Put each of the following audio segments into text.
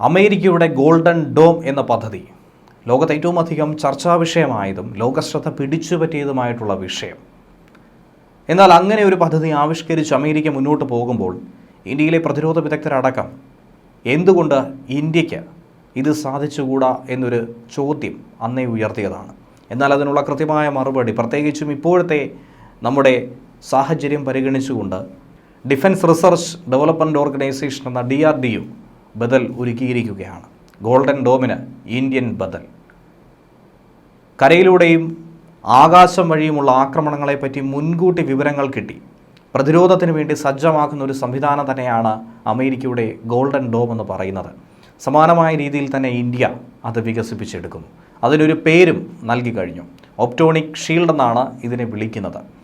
അമേരിക്കയുടെ golden dome എന്ന പദ്ധതി ലോകത്ത് ഏറ്റവും അധികം ചർച്ചാ വിഷയമായതും ലോകശ്രദ്ധ പിടിച്ചുപറ്റിയതുമായിട്ടുള്ള വിഷയം. എന്നാൽ അങ്ങനെ ഒരു പദ്ധതി ആവിഷ്കരിച്ച് അമേരിക്ക മുന്നോട്ട് പോകുമ്പോൾ ഇന്ത്യയിലെ പ്രതിരോധ വിദഗ്ധരടക്കം എന്തുകൊണ്ട് ഇന്ത്യയ്ക്ക് ഇത് സാധിച്ചുകൂടാ എന്നൊരു ചോദ്യം അന്നേ ഉയർത്തിയതാണ്. എന്നാൽ അതിനുള്ള കൃത്യമായ മറുപടി പ്രത്യേകിച്ചും ഇപ്പോഴത്തെ നമ്മുടെ സാഹചര്യം പരിഗണിച്ചുകൊണ്ട് ഡിഫൻസ് റിസർച്ച് ഡെവലപ്മെന്റ് ഓർഗനൈസേഷൻ എന്ന ഡി ആർ ഡി യു ബദൽ ഒരുക്കിയിരിക്കുകയാണ്. ഗോൾഡൻ ഡോമിന് ഇന്ത്യൻ ബദൽ. കരയിലൂടെയും ആകാശം വഴിയുമുള്ള ആക്രമണങ്ങളെപ്പറ്റി മുൻകൂട്ടി വിവരങ്ങൾ കിട്ടി. പ്രതിരോധത്തിന് വേണ്ടി സജ്ജമാക്കുന്ന ഒരു സംവിധാനം തന്നെയാണ് അമേരിക്കയുടെ ഗോൾഡൻ ഡോം എന്ന് പറയുന്നത്. സമാനമായ രീതിയിൽ തന്നെ ഇന്ത്യ അത് വികസിപ്പിച്ചെടുക്കുന്നു. അതിനൊരു പേരും നൽകി കഴിഞ്ഞു. ഒപ്റ്റോണിക് ഷീൽഡ് എന്നാണ് ഇതിനെ വിളിക്കുന്നത്.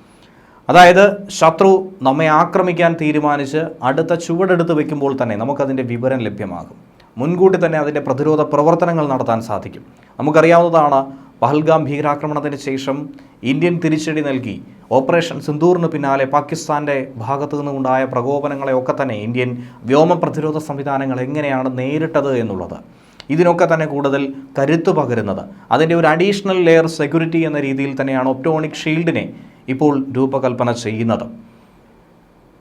അതായത് ശത്രു നമ്മെ ആക്രമിക്കാൻ തീരുമാനിച്ച് അടുത്ത ചുവടെടുത്ത് വെക്കുമ്പോൾ തന്നെ നമുക്കതിന്റെ വിവരം ലഭ്യമാകും. മുൻകൂട്ടി തന്നെ അതിന്റെ പ്രതിരോധ പ്രവർത്തനങ്ങൾ നടത്താൻ സാധിക്കും. നമുക്കറിയാവുന്നതാണ് പഹൽഗാം ഭീകരാക്രമണത്തിന് ശേഷം ഇന്ത്യൻ തിരിച്ചടി നൽകി. ഓപ്പറേഷൻ സിന്ദൂറിന് പിന്നാലെ പാകിസ്ഥാന്റെ ഭാഗത്തു നിന്നുണ്ടായ പ്രകോപനങ്ങളെയൊക്കെ തന്നെ ഇന്ത്യൻ വ്യോമ പ്രതിരോധ സംവിധാനങ്ങൾ എങ്ങനെയാണ് നേരിട്ടത് എന്നുള്ളത്. ഇതിനൊക്കെ തന്നെ കൂടുതൽ കരുത്തു പകരുന്നത്. അതിന്റെ ഒരു അഡീഷണൽ ലെയർ സെക്യൂരിറ്റി എന്ന രീതിയിൽ തന്നെയാണ് ഒപ്റ്റോണിക് ഷീൽഡിനെ ഇപ്പോൾ രൂപകൽപ്പന ചെയ്യുന്നത്.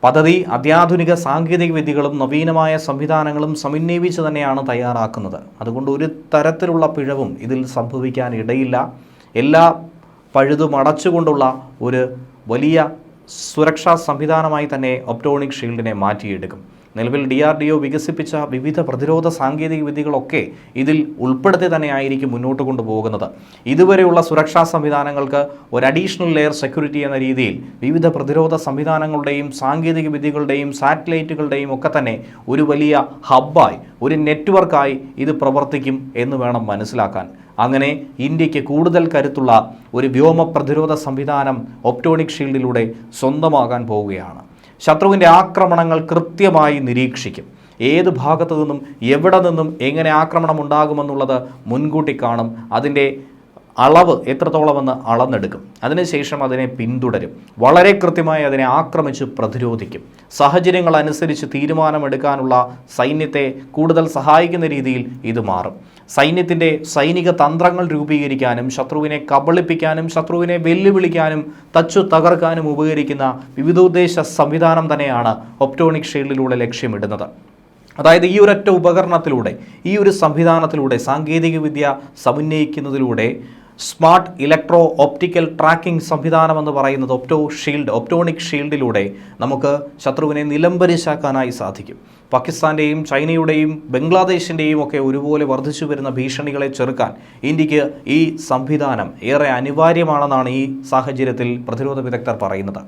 പദ്ധതി അത്യാധുനിക സാങ്കേതിക വിദ്യകളും നവീനമായ സംവിധാനങ്ങളും സമന്വയിച്ച് തന്നെയാണ് തയ്യാറാക്കുന്നത്. അതുകൊണ്ട് ഒരു തരത്തിലുള്ള പിഴവും ഇതിൽ സംഭവിക്കാൻ ഇടയില്ല. എല്ലാ പഴുതും അടച്ചുകൊണ്ടുള്ള ഒരു വലിയ സുരക്ഷാ സംവിധാനമായി തന്നെ ഒപ്റ്റോണിക് ഷീൽഡിനെ മാറ്റിയെടുക്കും. നിലവിൽ ഡി ആർ ഡി ഒ വികസിപ്പിച്ച വിവിധ പ്രതിരോധ സാങ്കേതിക വിദ്യകളൊക്കെ ഇതിൽ ഉൾപ്പെടുത്തി തന്നെയായിരിക്കും മുന്നോട്ട് കൊണ്ടുപോകുന്നത്. ഇതുവരെയുള്ള സുരക്ഷാ സംവിധാനങ്ങൾക്ക് ഒരു അഡീഷണൽ ലെയർ സെക്യൂരിറ്റി എന്ന രീതിയിൽ വിവിധ പ്രതിരോധ സംവിധാനങ്ങളുടെയും സാങ്കേതിക വിദ്യകളുടെയും സാറ്റലൈറ്റുകളുടെയും ഒക്കെ തന്നെ ഒരു വലിയ ഹബ്ബായി ഒരു നെറ്റ്വർക്കായി ഇത് പ്രവർത്തിക്കും എന്ന് വേണം മനസ്സിലാക്കാൻ. അങ്ങനെ ഇന്ത്യയ്ക്ക് കൂടുതൽ കരുത്തുള്ള ഒരു വ്യോമ പ്രതിരോധ സംവിധാനം ഒപ്റ്റോണിക് ഷീൽഡിലൂടെ സ്വന്തമാകാൻ പോവുകയാണ്. ശത്രുവിന്റെ ആക്രമണങ്ങൾ കൃത്യമായി നിരീക്ഷിക്കും. ഏത് ഭാഗത്തു നിന്നും എവിടെ നിന്നും എങ്ങനെ ആക്രമണം ഉണ്ടാകുമെന്നുള്ളത് മുൻകൂട്ടി കാണും. അതിന്റെ അളവ് എത്രത്തോളമെന്ന് അളന്നെടുക്കും. അതിനുശേഷം അതിനെ പിന്തുടരും. വളരെ കൃത്യമായി അതിനെ ആക്രമിച്ച് പ്രതിരോധിക്കും. സാഹചര്യങ്ങൾ അനുസരിച്ച് തീരുമാനമെടുക്കാനുള്ള സൈന്യത്തെ കൂടുതൽ സഹായിക്കുന്ന രീതിയിൽ ഇത് മാറും. സൈന്യത്തിന്റെ സൈനിക തന്ത്രങ്ങൾ രൂപീകരിക്കാനും ശത്രുവിനെ കബളിപ്പിക്കാനും ശത്രുവിനെ വെല്ലുവിളിക്കാനും തച്ചു തകർക്കാനും ഉപകരിക്കുന്ന വിവിധോദ്ദേശ സംവിധാനം തന്നെയാണ് ഒപ്റ്റോണിക് ഷീൽഡിലൂടെ ലക്ഷ്യമിടുന്നത്. അതായത് ഈ ഒരൊറ്റ ഉപകരണത്തിലൂടെ ഈ ഒരു സംവിധാനത്തിലൂടെ സാങ്കേതികവിദ്യ സമന്വയിക്കുന്നതിലൂടെ സ്മാർട്ട് ഇലക്ട്രോ ഓപ്റ്റിക്കൽ ട്രാക്കിംഗ് സംവിധാനം എന്ന് പറയുന്നത് ഒപ്റ്റോ ഷീൽഡ് ഒപ്റ്റോണിക് ഷീൽഡിലൂടെ നമുക്ക് ശത്രുവിനെ നിലംപരിശാക്കാനായി സാധിക്കും. പാകിസ്ഥാന്റെയും ചൈനയുടെയും ബംഗ്ലാദേശിന്റെയും ഒക്കെ ഒരുപോലെ വർദ്ധിച്ചു വരുന്ന ഭീഷണികളെ ചെറുക്കാൻ ഇന്ത്യയ്ക്ക് ഈ സംവിധാനം ഏറെ അനിവാര്യമാണെന്നാണ് ഈ സാഹചര്യത്തിൽ പ്രതിരോധ വിദഗ്ധർ പറയുന്നത്.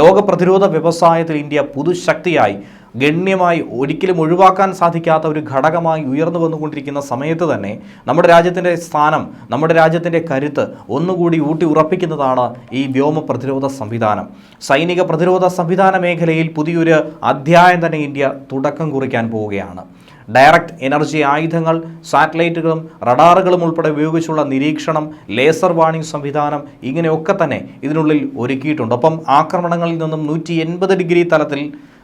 ലോക പ്രതിരോധ വ്യവസായത്തിൽ ഇന്ത്യ പുതുശക്തിയായി ഗണ്യമായി ഒരിക്കലും ഒഴിവാക്കാൻ സാധിക്കാത്ത ഒരു ഘടകമായി ഉയർന്നു വന്നുകൊണ്ടിരിക്കുന്ന സമയത്ത് തന്നെ നമ്മുടെ രാജ്യത്തിന്റെ സ്ഥാനം നമ്മുടെ രാജ്യത്തിന്റെ കരുത്ത് ഒന്നുകൂടി ഊട്ടി ഉറപ്പിക്കുന്നതാണ് ഈ വ്യോമ പ്രതിരോധ സംവിധാനം. സൈനിക പ്രതിരോധ സംവിധാന മേഖലയിൽ പുതിയൊരു അധ്യായം തന്നെ ഇന്ത്യ തുടക്കം കുറിക്കാൻ പോവുകയാണ്. ഡയറക്റ്റ് എനർജി ആയുധങ്ങൾ സാറ്റലൈറ്റുകളും റഡാറുകളും ഉൾപ്പെടെ ഉപയോഗിച്ചുള്ള നിരീക്ഷണം ലേസർ വാണിംഗ് സംവിധാനം ഇങ്ങനെയൊക്കെ തന്നെ ഇതിനുള്ളിൽ ഒരുക്കിയിട്ടുണ്ട്. ഒപ്പം ആക്രമണങ്ങളിൽ നിന്നും നൂറ്റി ഡിഗ്രി തലത്തിൽ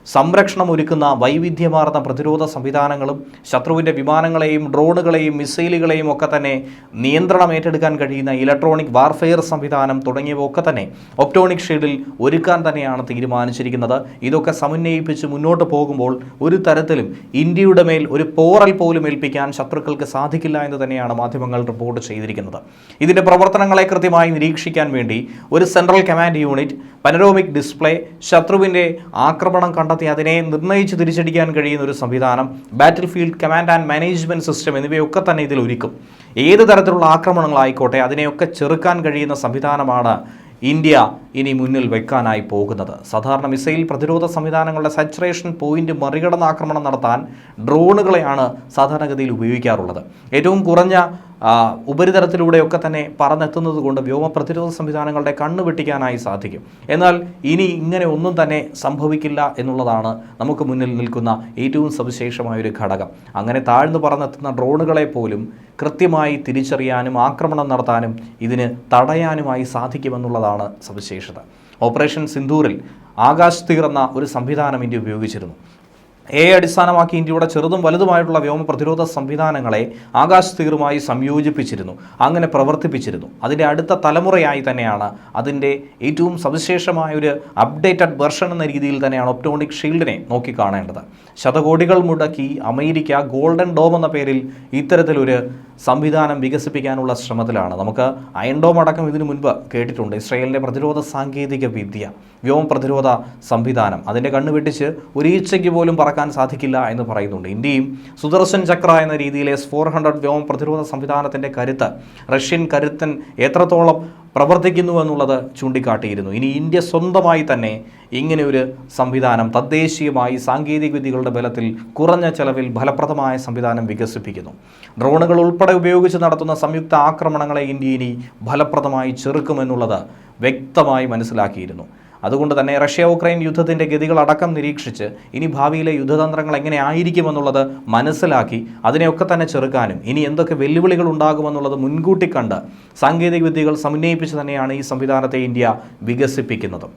സംരക്ഷണം ഒരുക്കുന്ന വൈവിധ്യമാർന്ന പ്രതിരോധ സംവിധാനങ്ങളും ശത്രുവിന്റെ വിമാനങ്ങളെയും ഡ്രോണുകളെയും മിസൈലുകളെയും ഒക്കെ തന്നെ നിയന്ത്രണം ഏറ്റെടുക്കാൻ കഴിയുന്ന ഇലക്ട്രോണിക് വാർഫെയർ സംവിധാനം തുടങ്ങിയവ ഒക്കെ തന്നെ ഒപ്റ്റോണിക് ഷീൽഡിൽ ഒരുക്കാൻ തന്നെയാണ് തീരുമാനിച്ചിരിക്കുന്നത്. ഇതൊക്കെ സമന്വയിപ്പിച്ച് മുന്നോട്ട് പോകുമ്പോൾ ഒരു തരത്തിലും ഇന്ത്യയുടെ മേൽ ഒരു പോറൽ പോലും ഏൽപ്പിക്കാൻ ശത്രുക്കൾക്ക് സാധിക്കില്ല എന്ന് തന്നെയാണ് മാധ്യമങ്ങൾ റിപ്പോർട്ട് ചെയ്തിരിക്കുന്നത്. ഇതിന്റെ പ്രവർത്തനങ്ങളെ കൃത്യമായി നിരീക്ഷിക്കാൻ വേണ്ടി ഒരു central command unit panoramic display ശത്രുവിന്റെ ആക്രമണം കണ്ടെത്തി അതിനെ നിർണയിച്ച് തിരിച്ചടിക്കാൻ കഴിയുന്ന ഒരു സംവിധാനം battle field command and management system എന്നിവയൊക്കെ തന്നെ ഇതിൽ ഒരുക്കും. ഏത് തരത്തിലുള്ള ആക്രമണങ്ങളായിക്കോട്ടെ അതിനെയൊക്കെ ചെറുക്കാൻ കഴിയുന്ന സംവിധാനമാണ് ഇന്ത്യ ഇനി മുന്നിൽ വെക്കാനായി പോകുന്നത്. സാധാരണ മിസൈൽ പ്രതിരോധ സംവിധാനങ്ങളുടെ സാച്ചുറേഷൻ പോയിന്റ് മറികടന്ന് ആക്രമണം നടത്താൻ ഡ്രോണുകളെയാണ് സാധാരണഗതിയിൽ ഉപയോഗിക്കാറുള്ളത്. ഏറ്റവും കുറഞ്ഞ ഉപരിതലത്തിലൂടെയൊക്കെ തന്നെ പറന്നെത്തുന്നത് കൊണ്ട് വ്യോമ പ്രതിരോധ സംവിധാനങ്ങളുടെ കണ്ണു വെട്ടിക്കാനായി സാധിക്കും. എന്നാൽ ഇനി ഇങ്ങനെ ഒന്നും തന്നെ സംഭവിക്കില്ല എന്നുള്ളതാണ് നമുക്ക് മുന്നിൽ നിൽക്കുന്ന ഏറ്റവും സവിശേഷമായൊരു ഘടകം. അങ്ങനെ താഴ്ന്നു പറന്നെത്തുന്ന ഡ്രോണുകളെ പോലും കൃത്യമായി തിരിച്ചറിയാനും ആക്രമണം നടത്താനും ഇതിന് തടയാനുമായി സാധിക്കുമെന്നുള്ളതാണ് സവിശേഷത. ഓപ്പറേഷൻ സിന്ദൂറിൽ ആകാശ് തീർന്ന ഒരു സംവിധാനം ഇന്ത്യ ഉപയോഗിച്ചിരുന്നു. എ അടിസ്ഥാനമാക്കി ഇന്ത്യയുടെ ചെറുതും വലുതുമായിട്ടുള്ള വ്യോമ പ്രതിരോധ സംവിധാനങ്ങളെ ആകാശത്തീറുമായി സംയോജിപ്പിച്ചിരുന്നു. അങ്ങനെ പ്രവർത്തിപ്പിച്ചിരുന്നു. അതിന്റെ അടുത്ത തലമുറയായി തന്നെയാണ് അതിന്റെ ഏറ്റവും സവിശേഷമായ ഒരു അപ്ഡേറ്റഡ് വെർഷൻ എന്ന രീതിയിൽ തന്നെയാണ് ഒപ്റ്റോണിക് ഷീൽഡിനെ നോക്കിക്കാണേണ്ടത് ശതകോടികൾ മുടക്കി അമേരിക്ക ഗോൾഡൻ ഡോം എന്ന പേരിൽ ഇത്തരത്തിലൊരു സംവിധാനം വികസിപ്പിക്കാനുള്ള ശ്രമത്തിലാണ്. നമുക്ക് അയൻഡോം അടക്കം ഇതിനു മുൻപ് കേട്ടിട്ടുണ്ട്. ഇസ്രയേലിന്റെ പ്രതിരോധ സാങ്കേതിക വിദ്യ വ്യോമ പ്രതിരോധ സംവിധാനം. അതിന്റെ കണ്ണു വെട്ടിച്ച് ഒരു ഈച്ചയ്ക്ക് പോലും പറക്കാൻ സാധിക്കില്ല എന്ന് പറയുന്നുണ്ട്. ഇന്ത്യയും സുദർശൻ ചക്ര എന്ന രീതിയിലെ ഫോർ ഹൺഡ്രഡ് വ്യോമ പ്രതിരോധ സംവിധാനത്തിന്റെ കരുത്ത് റഷ്യൻ കരുത്തൻ എത്രത്തോളം പ്രവർത്തിക്കുന്നു എന്നുള്ളത് ചൂണ്ടിക്കാട്ടിയിരുന്നു. ഇനി ഇന്ത്യ സ്വന്തമായി തന്നെ ഇങ്ങനെ ഒരു സംവിധാനം തദ്ദേശീയമായി സാങ്കേതിക വിദ്യകളുടെ ബലത്തിൽ കുറഞ്ഞ ചെലവിൽ ഫലപ്രദമായ സംവിധാനം വികസിപ്പിക്കുന്നു. ഡ്രോണുകൾ ഉൾപ്പെടെ ഉപയോഗിച്ച് നടത്തുന്ന സംയുക്ത ആക്രമണങ്ങളെ ഇന്ത്യ ഇനി ഫലപ്രദമായി ചെറുക്കുമെന്നുള്ളത് വ്യക്തമായി മനസ്സിലാക്കിയിരുന്നു. അതുകൊണ്ട് തന്നെ റഷ്യ ഉക്രൈൻ യുദ്ധത്തിന്റെ ഗതികളടക്കം നിരീക്ഷിച്ച് ഇനി ഭാവിയിലെ യുദ്ധതന്ത്രങ്ങൾ എങ്ങനെ ആയിരിക്കുമെന്നുള്ളത് മനസ്സിലാക്കി അതിനെയൊക്കെ തന്നെ ചെറുക്കാനും ഇനി എന്തൊക്കെ വെല്ലുവിളികൾ ഉണ്ടാകുമെന്നുള്ളത് മുൻകൂട്ടി കണ്ട് സാങ്കേതിക വിദ്യകൾ സമന്വയിപ്പിച്ച് തന്നെയാണ് ഈ സംവിധാനത്തെ ഇന്ത്യ വികസിപ്പിക്കുന്നതും.